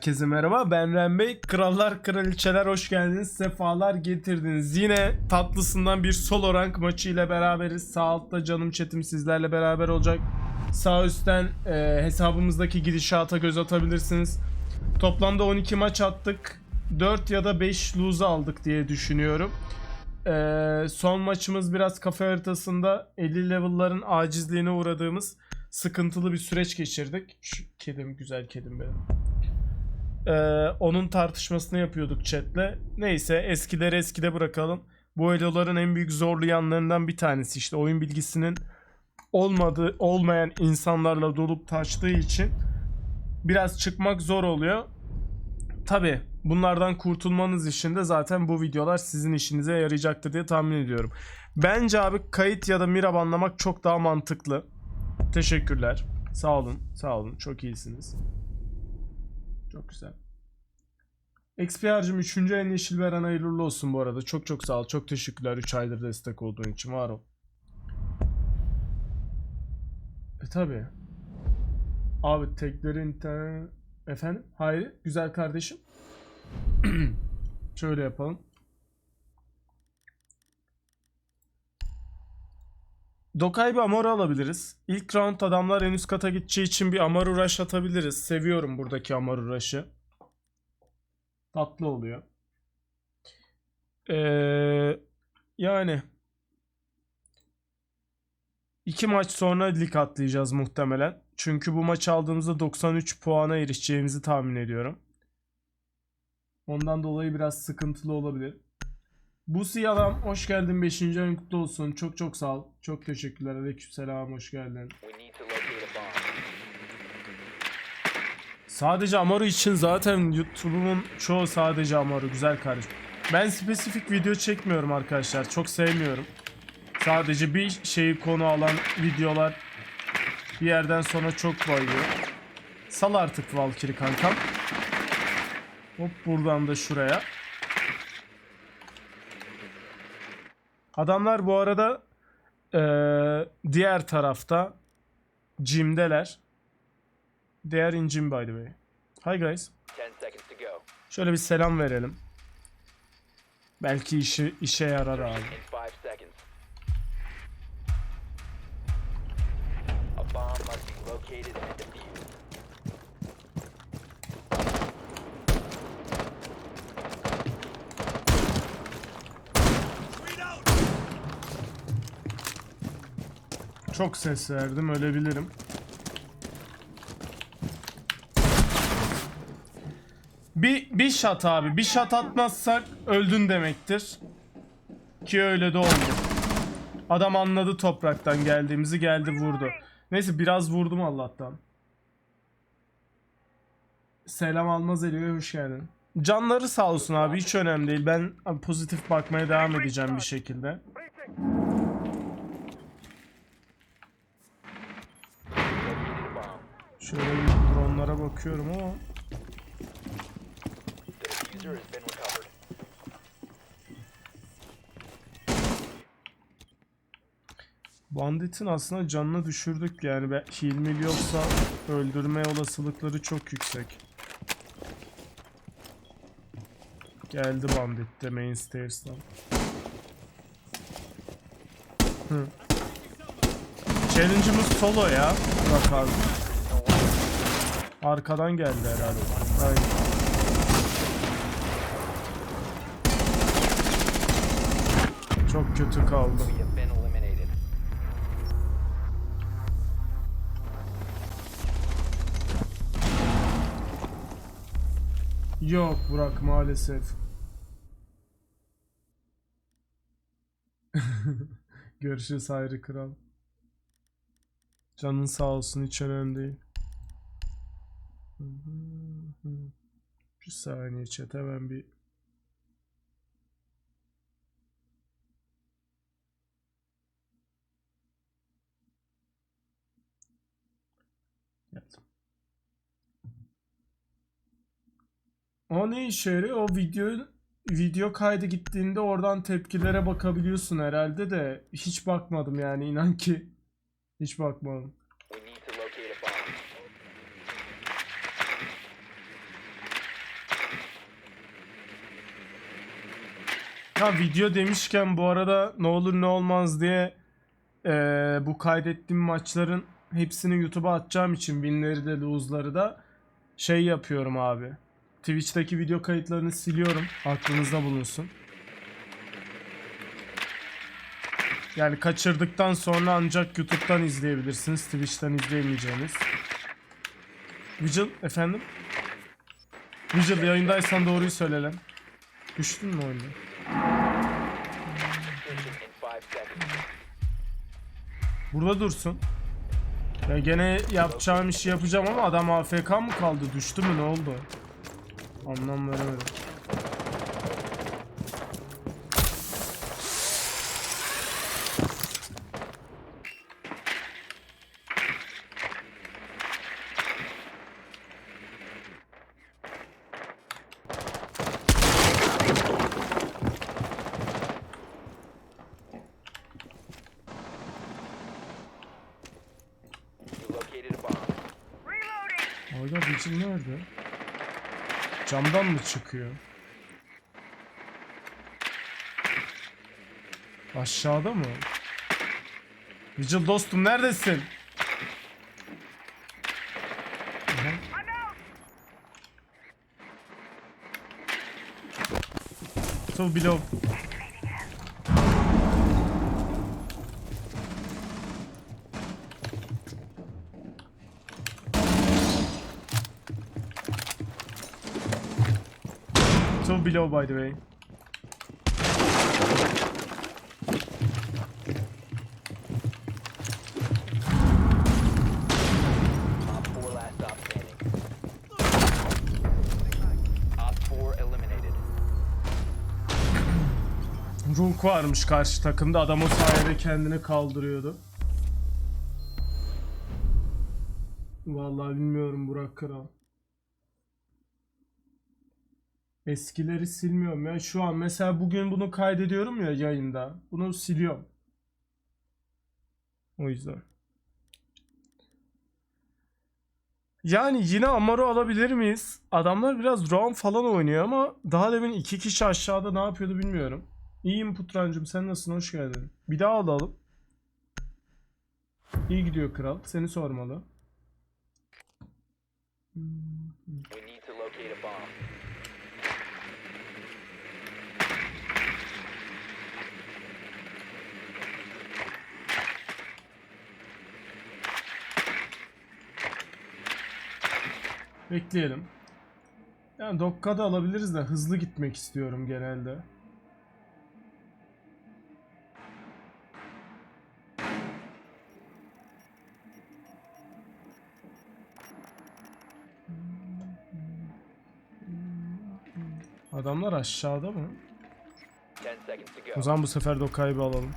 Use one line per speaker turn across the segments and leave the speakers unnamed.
Herkese merhaba ben Ren Bey. Krallar kraliçeler hoş geldiniz. Sefalar getirdiniz. Yine tatlısından bir solo rank maçı ile beraberiz. Sağ altta canım chatim sizlerle beraber olacak. Sağ üstten e, hesabımızdaki gidişata göz atabilirsiniz. Toplamda 12 maç attık. 4 ya da 5 lose aldık diye düşünüyorum. E, son maçımız biraz kafa haritasında 50 level'ların acizliğine uğradığımız sıkıntılı bir süreç geçirdik. Şu kedim güzel kedim benim. Ee, onun tartışmasını yapıyorduk chatle. Neyse eskileri eskide bırakalım. Bu eloların en büyük zorlu yanlarından bir tanesi işte oyun bilgisinin olmadığı olmayan insanlarla dolup taştığı için biraz çıkmak zor oluyor. Tabi bunlardan kurtulmanız için de zaten bu videolar sizin işinize yarayacaktır diye tahmin ediyorum. Bence abi kayıt ya da mira banlamak çok daha mantıklı. Teşekkürler. Sağ olun. Sağ olun. Çok iyisiniz. Çok güzel. XPR'cım 3. en yeşil veren hayırlı olsun bu arada. Çok çok sağ ol. Çok teşekkürler 3 aydır destek olduğun için. Var ol. E tabi. Abi tekleri internet... Efendim? Hayır. Güzel kardeşim. Şöyle yapalım. Dokay bir Amaru alabiliriz. İlk round adamlar en üst kata gideceği için bir Amaru Rush atabiliriz. Seviyorum buradaki Amaru Rush'ı. Tatlı oluyor. Ee, yani iki maç sonra lig atlayacağız muhtemelen. Çünkü bu maç aldığımızda 93 puana erişeceğimizi tahmin ediyorum. Ondan dolayı biraz sıkıntılı olabilir. Busi adam hoş geldin 5. ayın kutlu olsun. Çok çok sağ ol. Çok teşekkürler. Aleykümselam hoş geldin. Sadece Amaru için zaten YouTube'umun çoğu sadece Amaru. Güzel kardeşim. Ben spesifik video çekmiyorum arkadaşlar. Çok sevmiyorum. Sadece bir şeyi konu alan videolar bir yerden sonra çok bayıyor. Sal artık Valkyrie kankam. Hop buradan da şuraya. Adamlar bu arada eee, diğer tarafta Jim'deler. They are in gym by the way. Hi guys.
10 seconds to go.
Şöyle bir selam verelim. Belki işi işe yarar abi. Çok ses verdim ölebilirim. Bir, bir shot abi. Bir shot atmazsak öldün demektir. Ki öyle de oldu. Adam anladı topraktan geldiğimizi geldi vurdu. Neyse biraz vurdum Allah'tan. Selam Almaz Eli'ye hoş geldin. Canları sağ olsun abi hiç önemli değil. Ben pozitif bakmaya devam edeceğim bir şekilde. Şöyle bir dronlara bakıyorum ama. Bandit'in aslında canını düşürdük yani be hilmil yoksa öldürme olasılıkları çok yüksek. Geldi Bandit de main stairs'tan. Challenge'ımız solo ya. Bak abi. Arkadan geldi herhalde. Aynen. Çok kötü kaldı.
We have been eliminated.
Yok Burak maalesef. Görüşürüz Hayri Kral. Canın sağ olsun hiç önemli değil. Bir saniye chat hemen bir Geldim. O ne işe yarıyor? O video video kaydı gittiğinde oradan tepkilere bakabiliyorsun herhalde de hiç bakmadım yani inan ki hiç bakmadım. Ha video demişken bu arada ne olur ne olmaz diye eee, bu kaydettiğim maçların hepsini YouTube'a atacağım için winleri de lose'ları da şey yapıyorum abi. Twitch'teki video kayıtlarını siliyorum. Aklınızda bulunsun. Yani kaçırdıktan sonra ancak YouTube'dan izleyebilirsiniz. Twitch'ten izleyemeyeceğiniz. Vigil efendim? Vigil yayındaysan doğruyu söyle lan. Düştün mü oyunda? Burada dursun. Ya gene yapacağım işi yapacağım ama adam AFK mı kaldı? Düştü mü ne oldu? Anlam veremedim. Orada Vigil nerede? Camdan mı çıkıyor? Aşağıda mı? Vigil dostum neredesin? So below. So below by the way.
Op 4 last stop standing. Op 4 eliminated.
Runk varmış karşı takımda. Adam o sayede kendini kaldırıyordu. Vallahi bilmiyorum Burak Kral. Eskileri silmiyorum ya. Şu an mesela bugün bunu kaydediyorum ya yayında. Bunu siliyorum. O yüzden. Yani yine Amaro alabilir miyiz? Adamlar biraz roam falan oynuyor ama daha demin iki kişi aşağıda ne yapıyordu bilmiyorum. İyiyim Putrancım sen nasılsın hoş geldin. Bir daha alalım. İyi gidiyor kral seni sormalı. Bekleyelim. Yani Dokka'da alabiliriz de hızlı gitmek istiyorum genelde. Adamlar aşağıda mı?
10 seconds to
O zaman bu sefer Dokka'yı bir alalım.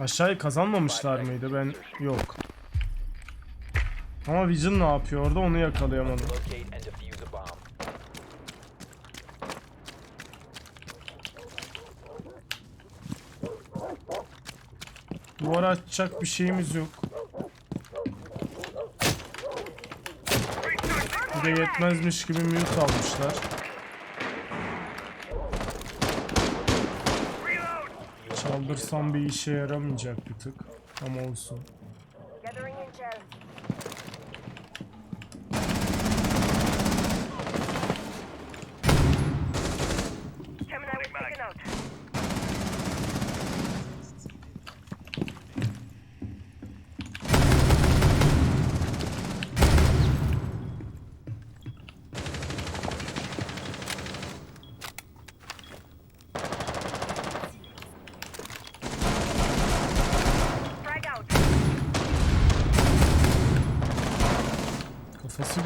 Aşağıyı kazanmamışlar mıydı? Ben yok. Ama Vision ne yapıyor orada onu yakalayamadım. Duvar açacak bir şeyimiz yok. Bir de yetmezmiş gibi mute almışlar. Çaldırsam bir işe yaramayacak bir tık. Ama olsun.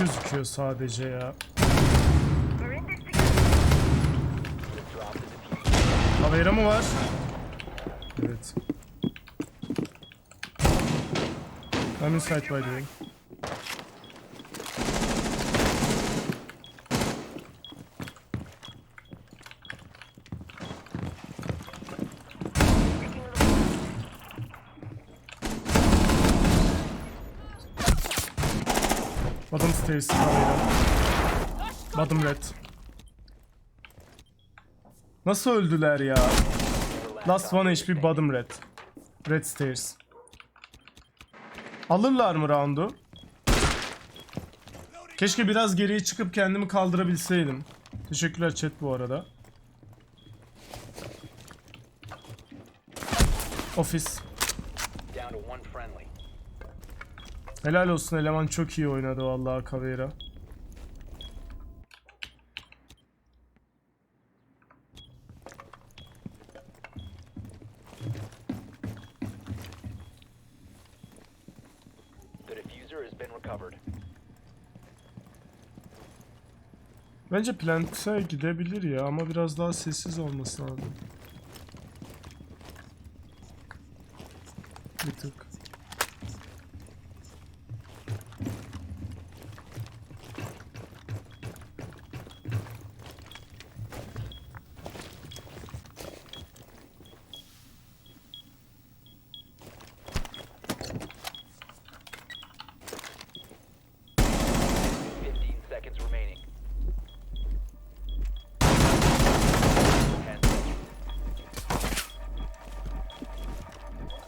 Gözüküyor sadece ya. Havera mı var? Evet. I'm inside by the way. Stairs Havera. Bottom red. Nasıl öldüler ya? Last one HP bottom red. Red stairs. Alırlar mı roundu? Keşke biraz geriye çıkıp kendimi kaldırabilseydim. Teşekkürler chat bu arada. Ofis.
Down to one friendly.
Helal olsun eleman çok iyi oynadı vallahi Caveira. Bence plant'e gidebilir ya ama biraz daha sessiz olması lazım.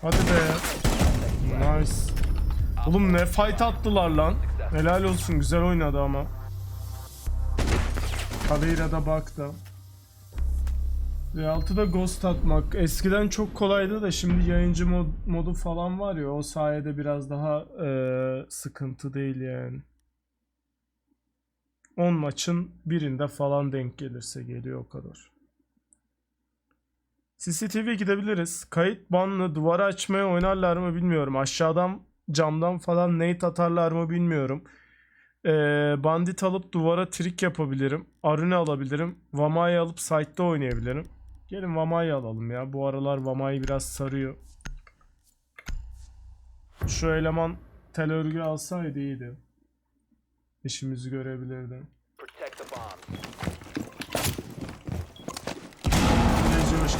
Hadi be. Nice. Oğlum ne fight attılar lan. Helal olsun güzel oynadı ama. Caveira'da baktı. Realtı'da ghost atmak eskiden çok kolaydı da şimdi yayıncı mod, modu falan var ya o sayede biraz daha eee, sıkıntı değil yani. 10 maçın birinde falan denk gelirse geliyor o kadar. CCTV gidebiliriz. Kayıt banlı duvarı açmaya oynarlar mı bilmiyorum. Aşağıdan camdan falan nate atarlar mı bilmiyorum. Ee, bandit alıp duvara trik yapabilirim. Arune alabilirim. Vama'yı alıp site'da oynayabilirim. Gelin Vama'yı alalım ya. Bu aralar Vama'yı biraz sarıyor. Şu eleman tel örgü alsaydı iyiydi. İşimizi görebilirdi.
Protect the bomb.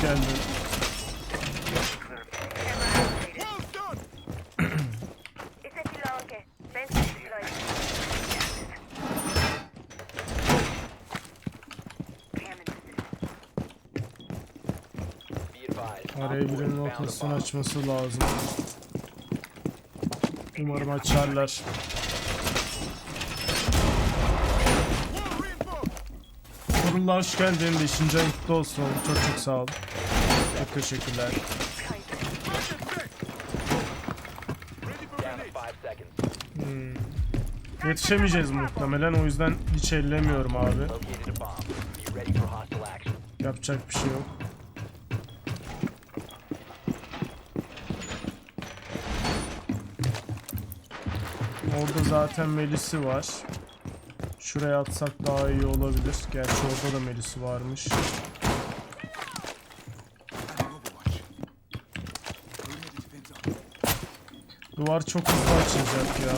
Advised.
Araya birinin
bomb.
açması lazım. Umarım açarlar. Sorunlar hoş geldin. 5. ay olsun. Çok çok sağ ol. Çok teşekkürler.
Seconds.
Yetişemeyeceğiz muhtemelen. O yüzden hiç ellemiyorum abi. Yapacak bir şey yok. Orada zaten Melis'i var. Şuraya atsak daha iyi olabilir. Gerçi orada da Melis'i varmış. Duvar çok hızlı açılacak ya.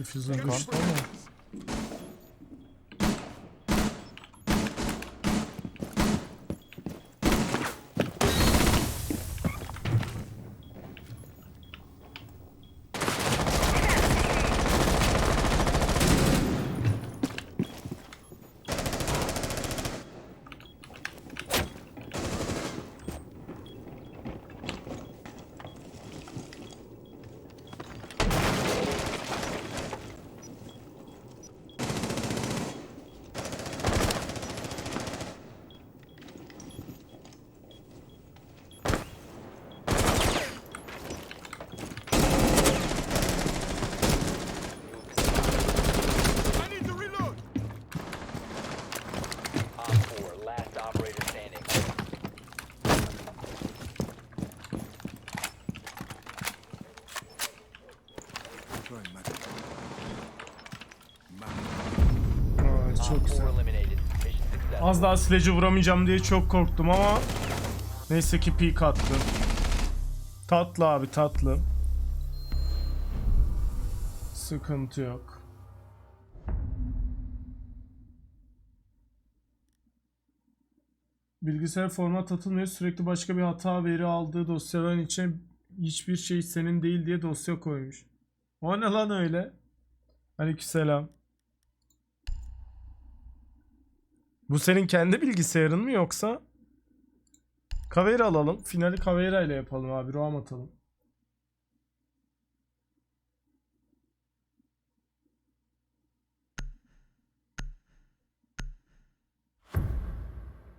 Diffuser düştü Az daha sileci vuramayacağım diye çok korktum ama neyse ki peek attı. Tatlı abi tatlı. Sıkıntı yok. Bilgisayar format atılmıyor. Sürekli başka bir hata veri aldığı dosyaların içine hiçbir şey senin değil diye dosya koymuş. O ne lan öyle? Aleykümselam. Bu senin kendi bilgisayarın mı yoksa? Kavera alalım. Finali Kavera ile yapalım abi. Roam atalım.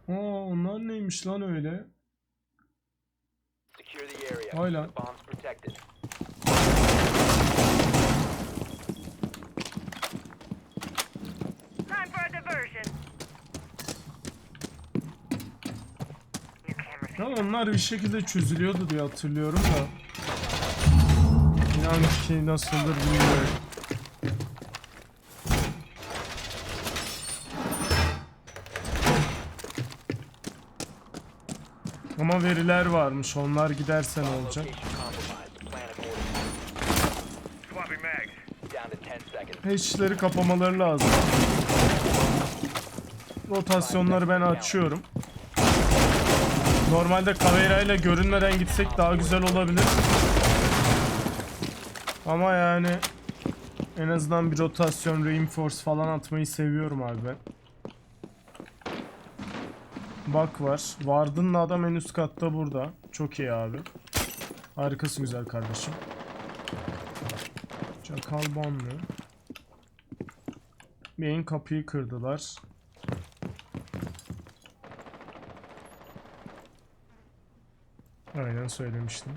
Aa onlar neymiş lan öyle?
Secure
onlar bir şekilde çözülüyordu diye hatırlıyorum da. İnan ki nasıldır bilmiyorum. Ama veriler varmış. Onlar giderse ne olacak?
Location compromised. Plan accordingly.
Swapping mags.
Down to 10 seconds.
Hatch'leri kapamaları lazım. Rotasyonları ben açıyorum. Normalde Kavera ile görünmeden gitsek daha güzel olabilir. Ama yani en azından bir rotasyon, reinforce falan atmayı seviyorum abi ben. Bak var. Vardın'la adam en üst katta burada. Çok iyi abi. Harikasın güzel kardeşim. Çakal banlı. Main kapıyı kırdılar. Aynen söylemiştim.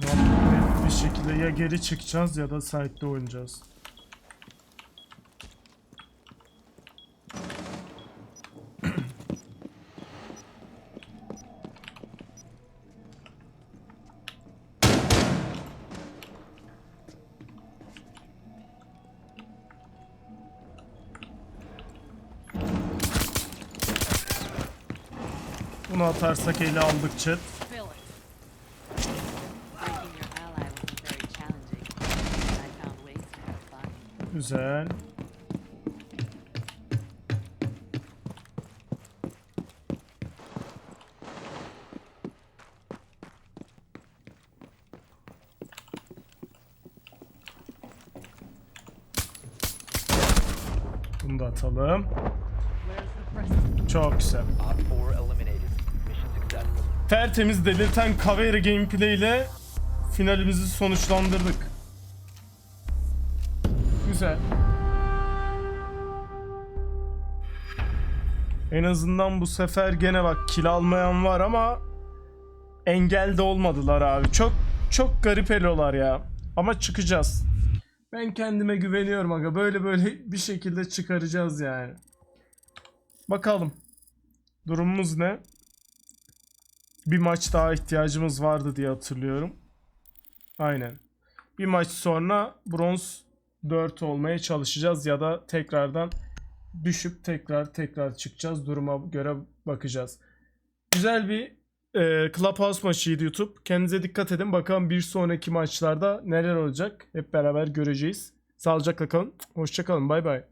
Ya, net bir şekilde ya geri çıkacağız ya da site'de oynayacağız. Bunu atarsak ele aldık chat. Güzel. Bunu da atalım. Çok güzel.
Op 4 eliminated. Mission successful.
Tertemiz delirten Kaveri gameplay ile finalimizi sonuçlandırdık. Güzel. En azından bu sefer gene bak kill almayan var ama engel de olmadılar abi. Çok çok garip elolar ya. Ama çıkacağız. Ben kendime güveniyorum aga. Böyle böyle bir şekilde çıkaracağız yani. Bakalım. Durumumuz ne? Bir maç daha ihtiyacımız vardı diye hatırlıyorum. Aynen. Bir maç sonra bronz 4 olmaya çalışacağız ya da tekrardan düşüp tekrar tekrar çıkacağız. Duruma göre bakacağız. Güzel bir e, Clubhouse maçıydı YouTube. Kendinize dikkat edin. Bakalım bir sonraki maçlarda neler olacak. Hep beraber göreceğiz. Sağlıcakla kalın. Hoşçakalın. Bay bay.